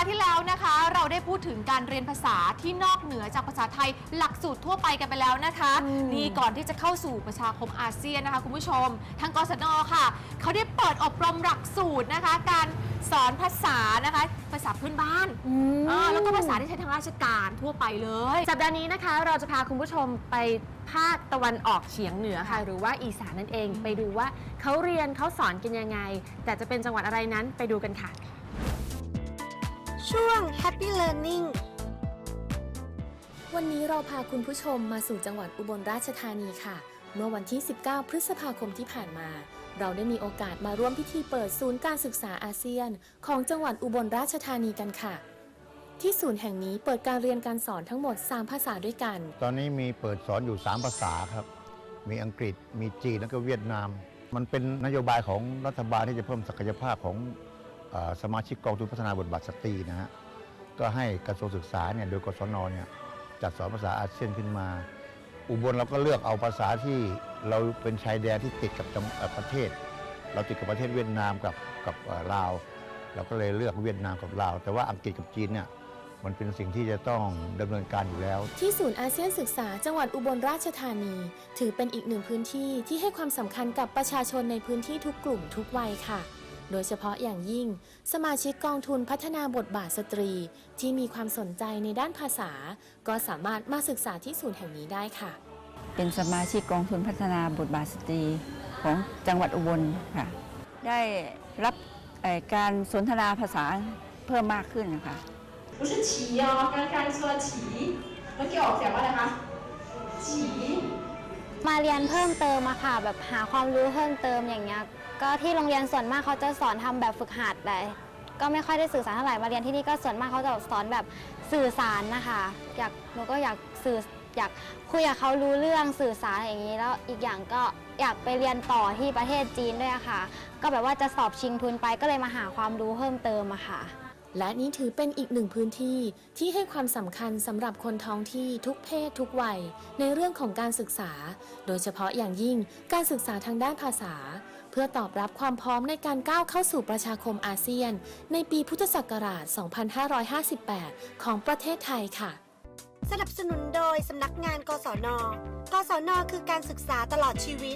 ห์ที่แล้วนะคะ เราได้พูดถึงการเรียนภาษาที่นอกเหนือจากภาษาไทยหลักสูตรทั่วไปกันไปแล้วนะคะอืมนี่ก่อนที่จะเข้าสู่ประชาคมอาเซียนนะคะคุณผู้ชม ทางกศนค่ะ เขาได้เปิดอบรมหลักสูตรนะคะ การสอนภาษานะคะภาษาพื้นบ้านอืมอ่าแล้วก็ภาษาที่ใช้ทางราชการทั่วไปเลย สัปดาห์นี้นะคะ เราจะพาคุณผู้ชมไปภาคตะวันออกเฉียงเหนือค่ะหรือว่าอีสานนั่นเอง ไปดูว่าเขาเรียนเขาสอนกันยังไง แต่จะเป็นจังหวัดอะไรนั้นไปดูกันค่ะ ช่วง Happy Learning วันนี้เราพาคุณผู้ชมมาสู่จังหวัดอุบลราชธานีค่ะ เมื่อวันที่ 19 พฤษภาคมที่ผ่านมา เราได้มีโอกาสมาร่วมพิธีเปิดศูนย์การศึกษาอาเซียน ของจังหวัดอุบลราชธานีกันค่ะ ที่ศูนย์แห่งนี้เปิดการเรียนการสอนทั้งหมด 3 ภาษาด้วยกัน ตอนนี้มีเปิดสอนอยู่ 3 ภาษาครับ มีอังกฤษ มีจีน แล้วก็เวียดนาม มันเป็นนโยบายของรัฐบาลที่จะเพิ่มศักยภาพของ สมาชิกกองทุนพัฒนาบทบาทสตรีนะฮะก็ให้กระทรวงศึกษาเนี่ยโดยกศนเนี่ยจัดสอนภาษาอาเซียนขึ้นมา อุบลเราก็เลือกเอาภาษาที่เราเป็นชายแดนที่ติดกับประเทศ เราติดกับประเทศเวียดนามกับกับลาว เราก็เลยเลือกเวียดนามกับลาว แต่ว่าอังกฤษกับจีนเนี่ยมันเป็นสิ่งที่จะต้องดำเนินการอยู่แล้ว ที่ศูนย์อาเซียนศึกษาจังหวัดอุบลราชธานี ถือเป็นอีกหนึ่งพื้นที่ที่ให้ความสำคัญกับประชาชนในพื้นที่ทุกกลุ่มทุกวัยค่ะ โดยเฉพาะอย่างยิ่ง สมาชิกกองทุนพัฒนาบทบาทสตรี ที่มีความสนใจในด้านภาษา ก็สามารถมาศึกษาที่ศูนย์แห่งนี้ได้ค่ะ เป็นสมาชิกกองทุนพัฒนาบทบาทสตรีของจังหวัดอุบลค่ะ ได้รับเอ่อการสนทนาภาษาเพิ่มมากขึ้นนะคะ 不是骑哦，刚刚说骑，เมื่อกี้ออกเสียงว่าอะไรคะฉี มาเรียนเพิ่มเติมอะค่ะ แบบหาความรู้เพิ่มเติมอย่างเงี้ยก็ที่โรงเรียนส่วนมากเขาจะสอนทำแบบฝึกหัดแต่ก็ไม่ค่อยได้สื่อสารเท่าไหร่มาเรียนที่นี่ก็ส่วนมากเขาจะสอนแบบสื่อสารนะคะอยากหนูก็อยากสื่ออยากคุยกับเขารู้เรื่องสื่อสารอย่างนี้ แล้วอีกอย่างก็อยากไปเรียนต่อที่ประเทศจีนด้วยอะค่ะ ก็แบบว่าจะสอบชิงทุนไปก็เลยมาหาความรู้เพิ่มเติมอะค่ะ และนี่ถือเป็นอีกหนึ่งพื้นที่ที่ให้ความสำคัญสำหรับคนท้องที่ทุกเพศทุกวัย ในเรื่องของการศึกษา โดยเฉพาะอย่างยิ่งการศึกษาทางด้านภาษา เพื่อตอบรับความพร้อมในการก้าวเข้าสู่ประชาคมอาเซียน ในปีพุทธศักราช 2558 ของประเทศไทยค่ะ สนับสนุนโดยสำนักงานกศน กศน คือการศึกษาตลอดชีวิต